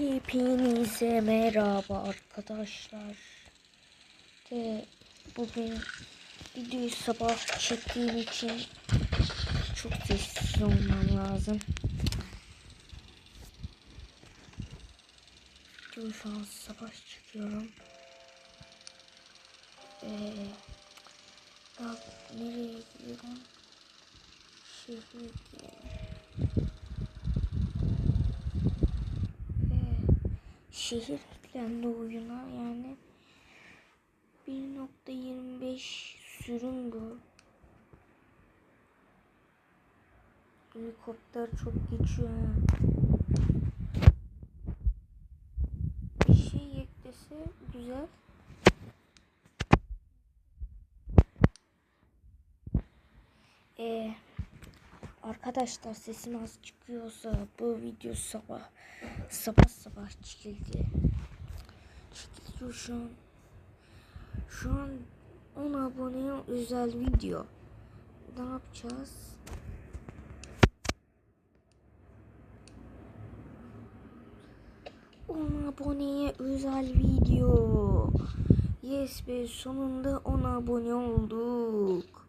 Hepinize merhaba arkadaşlar. De bugün videoyu sabah çektiğim için çok sessiz olmam lazım. Videoyu şu an sabah çekiyorum. Ee, ya nereye gidiyorum? Şehir şehir eklendi oyuna yani 1.25 sürüm bu. Helikopter çok geçiyor. Bir şey eklese güzel. Ee, arkadaşlar sesim az çıkıyorsa bu video sabah sabah sabah çekildi. Çekiliyor şu an. Şu an 10 aboneye özel video. Ne yapacağız? On aboneye özel video. Yes be sonunda 10 abone olduk.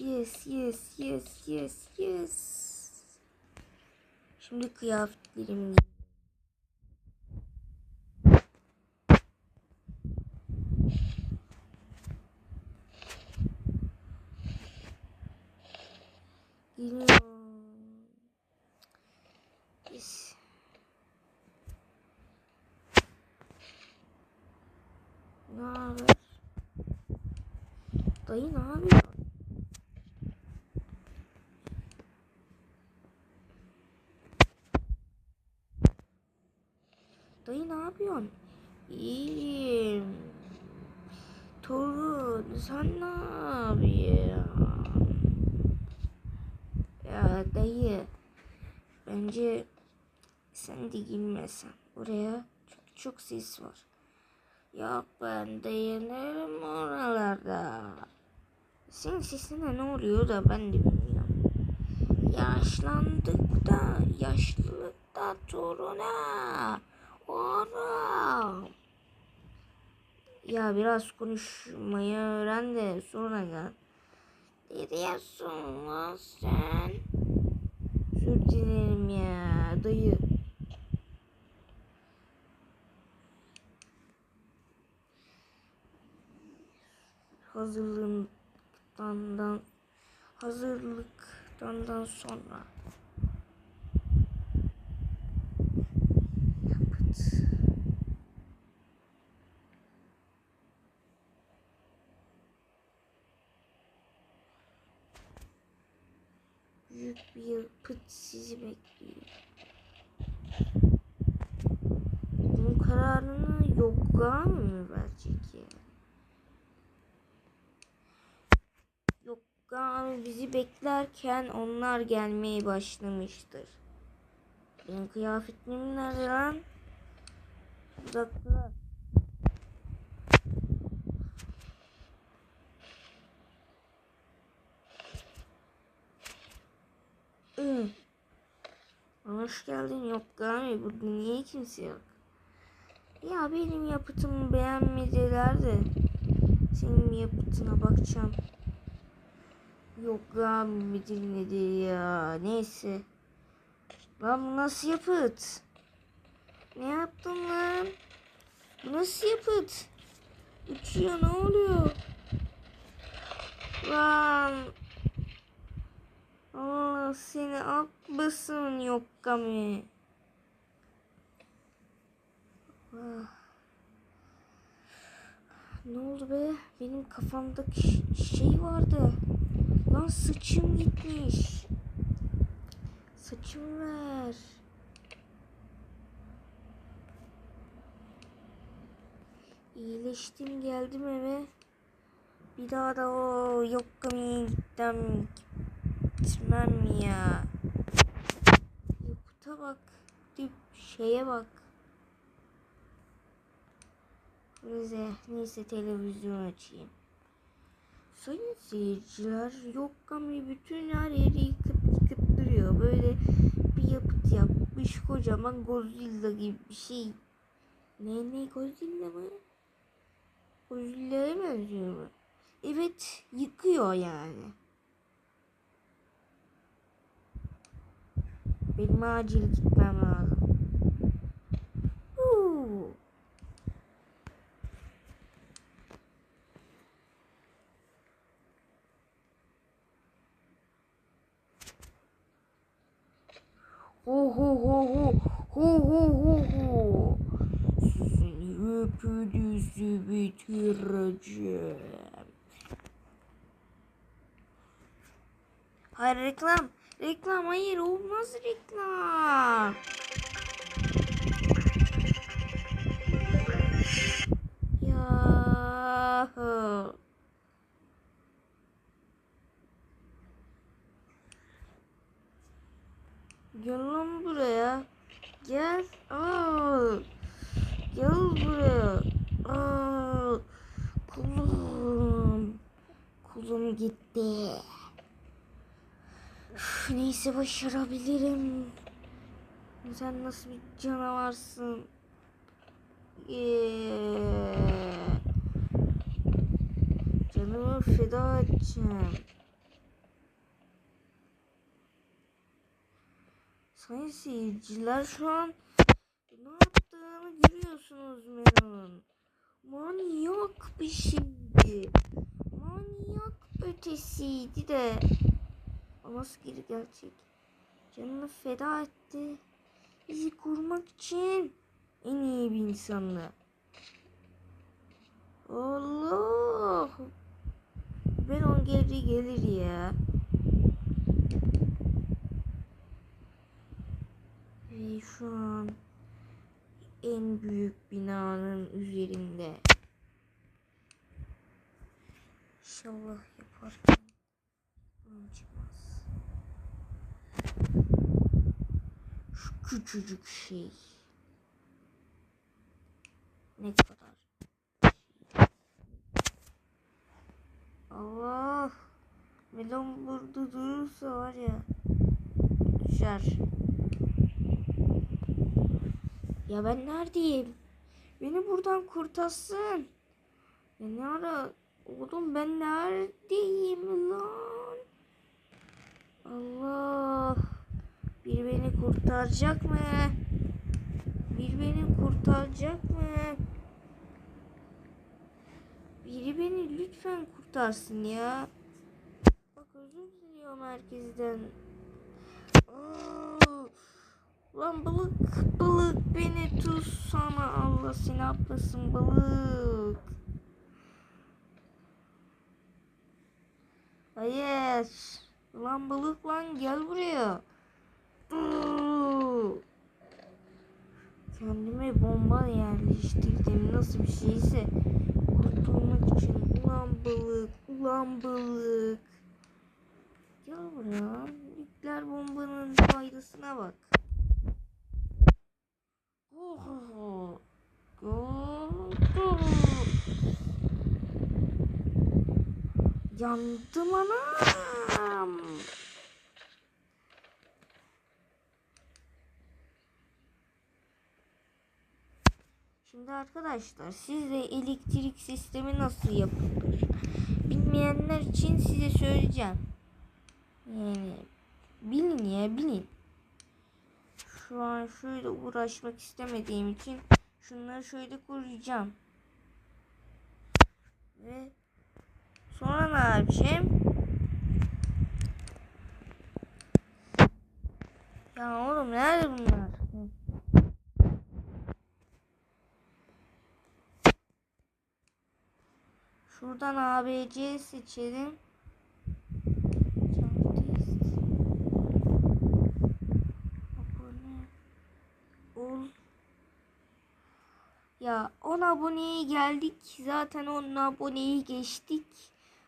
Yes yes yes yes yes. Şimdi kıyafetlerim Geliyorum. Yes. Ne haber? Dayı ne yapıyor? Dayı yapıyorsun? İyiyim. Torun sen ne yapıyorsun? Ya dayı bence sen de girmesen oraya çok çok ses var. Yok ben dayanırım oralarda. Senin sesine ne oluyor da ben de bilmiyorum. Yaşlandık da yaşlılıkta toruna. Oğlum. Ya biraz konuşmayı öğren de sonra gel. Ne diyorsun lan sen? Özür dilerim ya dayı. Hazırlıktan hazırlıktan sonra. Yapıt. Büyük bir yapıt sizi bekliyor. Bunun kararını Yogga mı verecek ya? Yogga abi bizi beklerken onlar gelmeye başlamıştır. Benim kıyafetim nerede lan? Uzakta. Hı. Hoş geldin yok abi burada niye kimse yok? Ya benim yapıtımı beğenmediler de senin yapıtına bakacağım. Yok abi midir nedir ya neyse. Lan bu nasıl yapıt? Ne yaptın lan? Nasıl yapıt? Uçuyor ne oluyor? Lan Allah seni akbasın yok kami. Ah. Ne oldu be? Benim kafamdaki şey vardı. Lan saçım gitmiş. Saçımı ver. İyileştim geldim eve. Bir daha da o yok kamiye gittim. Gitmem ya. Yapıta bak. Dip şeye bak. Neyse, neyse televizyon açayım. Sayın seyirciler yok kami bütün her yeri yıkıp yıkıp duruyor. Böyle bir yapıt yap, yapmış kocaman Godzilla gibi bir şey. Ne ne Godzilla mı? Godzilla'ya benziyor mu? Evet yıkıyor yani. Benim acil gitmem lazım. Huu. Ho ho ho ho ho ho ho ho. Hepinizi bitireceğim. Hayır reklam. Reklam hayır olmaz reklam. Üf, neyse başarabilirim. Sen nasıl bir canavarsın? Yeah. Canımı feda edeceğim. Sayın seyirciler şu an ne yaptığını görüyorsunuz Melon'un. Manyak bir şeydi. Manyak ötesiydi de. O nasıl geri gelecek? Canını feda etti. Bizi kurmak için en iyi bir insandı. Allah. Ben on geri gelir ya. Ve şu an en büyük binanın üzerinde. İnşallah yaparken sorun çıkmaz. Şu küçücük şey. Ne kadar Allah. Melon burada durursa var ya. Düşer. Ya ben neredeyim? Beni buradan kurtarsın. Ya ne ara? Oğlum ben neredeyim lan? Allah. Kurtaracak mı? Bir beni kurtaracak mı? Biri beni lütfen kurtarsın ya. Bak özür diliyorum herkesten. Lan balık balık beni tutsana Allah seni atlasın balık. Hayır. Lan balık lan gel buraya. Aa! Kendime bomba yerleştirdim nasıl bir şeyse kurtulmak için ulan balık ulan balık. Gel buraya. Nükleer bombanın faydasına bak. Oh, oh, oh. Yandım anam. Şimdi arkadaşlar size elektrik sistemi nasıl yapılır? Bilmeyenler için size söyleyeceğim. Yani bilin ya bilin. Şu an şöyle uğraşmak istemediğim için şunları şöyle koruyacağım. Ve sonra ne yapacağım? Ya oğlum nerede bunlar? Şuradan ABC seçelim. Ol. Ya 10 aboneye geldik. Zaten 10 aboneyi geçtik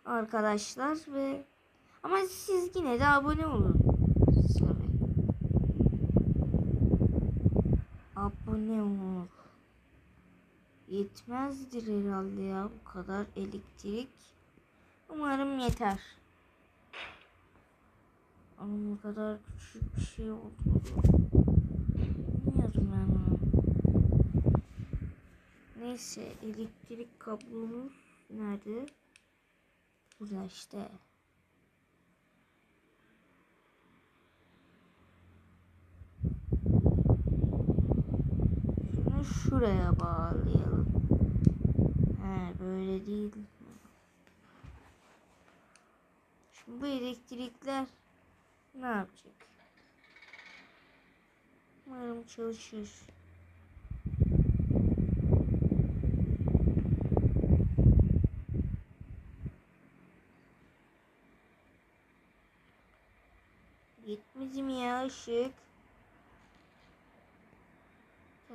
arkadaşlar ve ama siz yine de abone olun. Abone ol. Yetmezdir herhalde ya bu kadar elektrik. Umarım yeter. Ama bu kadar küçük bir şey oldu. Bilmiyorum ben bunu. Neyse elektrik kablomuz nerede? Burada işte. Şuraya bağlayalım. He böyle değil. Şimdi bu elektrikler ne yapacak? Umarım çalışır. Gitmedi mi ya ışık?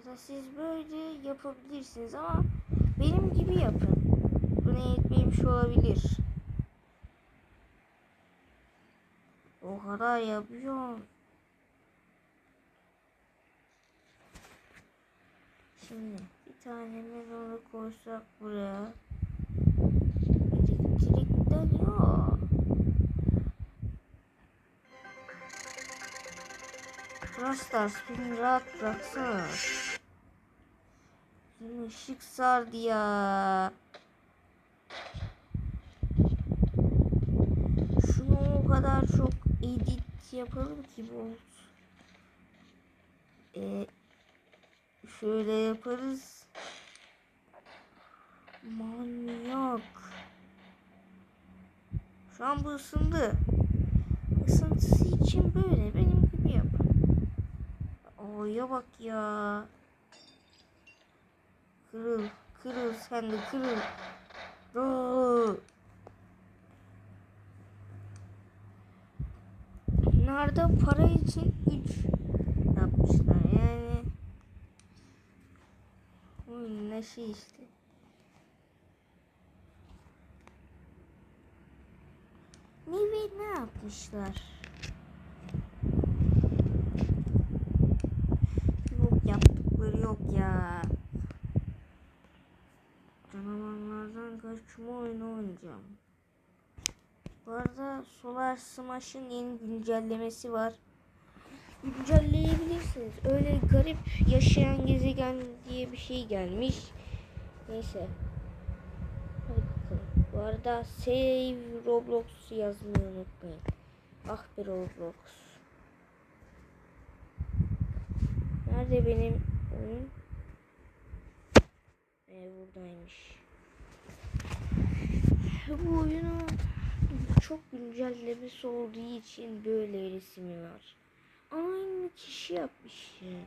Da siz böyle yapabilirsiniz ama benim gibi yapın. Buna yetmemiş olabilir. O kadar yapıyorum. Şimdi bir tane onu koysak buraya. Elektrikten yok. Rastars beni rahat bıraksana. Bizim ışık sardı ya. Şunu o kadar çok edit yapalım ki bu. Ee, şöyle yaparız. Manyak. Şu an bu ısındı. Isıntısı için böyle benim gibi yap. Oya bak ya. Kırıl, kırıl sen de kırıl. Aa. Nerede para için 3 yapmışlar yani. Oyun ne şey işte. Ne ve ne yapmışlar? Yok yaptıkları yok ya. Canavarlardan kaçma oyunu oynayacağım. Bu arada Solar Smash'ın yeni güncellemesi var. Güncelleyebilirsiniz. Öyle garip yaşayan gezegen diye bir şey gelmiş. Neyse. Hadi bakalım. Bu arada save Roblox yazmayı unutmayın. Ah be Roblox. Nerede benim oyun? Ee, buradaymış. Bu oyunu çok güncellemesi olduğu için böyle resmi var. Aynı kişi yapmış yani.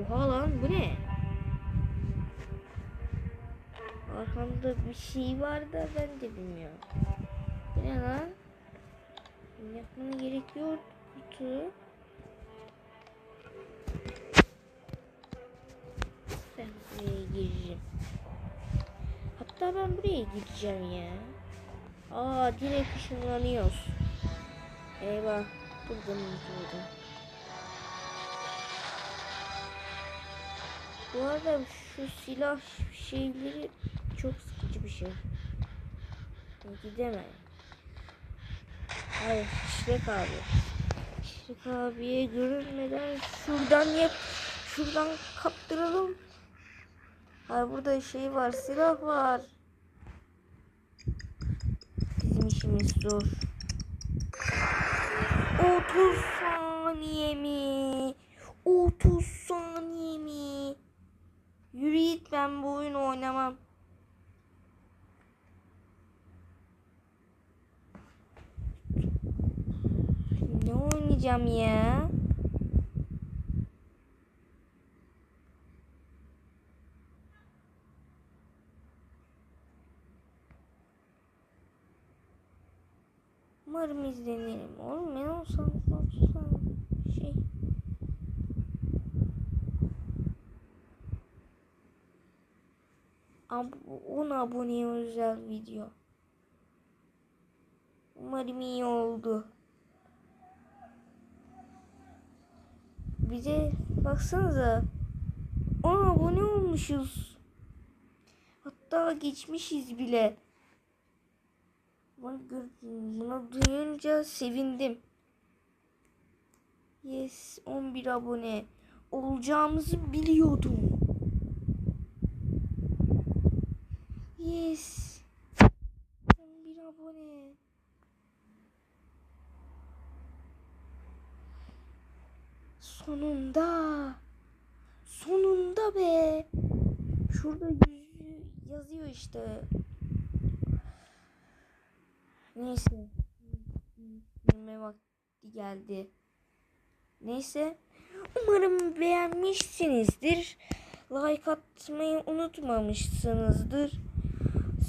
Oha lan bu ne? Arkamda bir şey var da ben de bilmiyorum. Ne lan? Yapmana gerekiyor kutu. Buraya gireceğim. Hatta ben buraya gideceğim ya. Aa direkt ışınlanıyoruz. Eyvah. Burada mı burada? Bu arada şu silah şeyleri çok sıkıcı bir şey. Gidemem. Hayır Şirek abi. Şirek abiye görünmeden şuradan yap. Şuradan kaptıralım. Hayır burada şey var silah var. Bizim işimiz zor. 30 saniye mi? 30 saniye mi? Yürü git ben bu oyunu oynamam. Ne oynayacağım ya? Umarım izlenirim. Oğlum ben olsam olsam şey. Ab 10 aboneye özel video. Umarım iyi oldu. Bize baksanıza 10 abone olmuşuz. Hatta geçmişiz bile. Bunu, duyunca sevindim. Yes 11 abone olacağımızı biliyordum. Yes. 11 abone. Sonunda. Sonunda be. Şurada yazıyor işte. Neyse. Bilme vakti geldi. Neyse. Umarım beğenmişsinizdir. Like atmayı unutmamışsınızdır.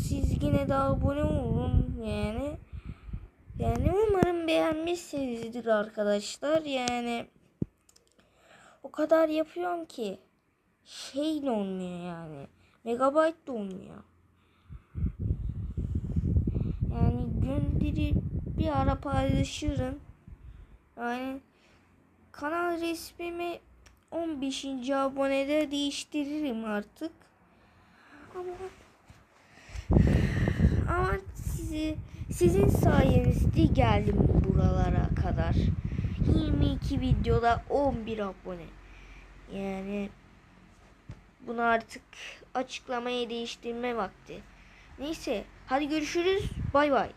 Siz yine de abone olun yani. Yani umarım beğenmişsinizdir arkadaşlar. Yani o kadar yapıyorum ki şey de olmuyor yani. Megabyte de olmuyor. Yani gönderip bir ara paylaşırım. Yani kanal resmimi 15. abonede değiştiririm artık. Ama ama sizi sizin sayenizde geldim buralara kadar. 22 videoda 11 abone. Yani bunu artık açıklamaya değiştirme vakti. Neyse hadi görüşürüz. Bay bay.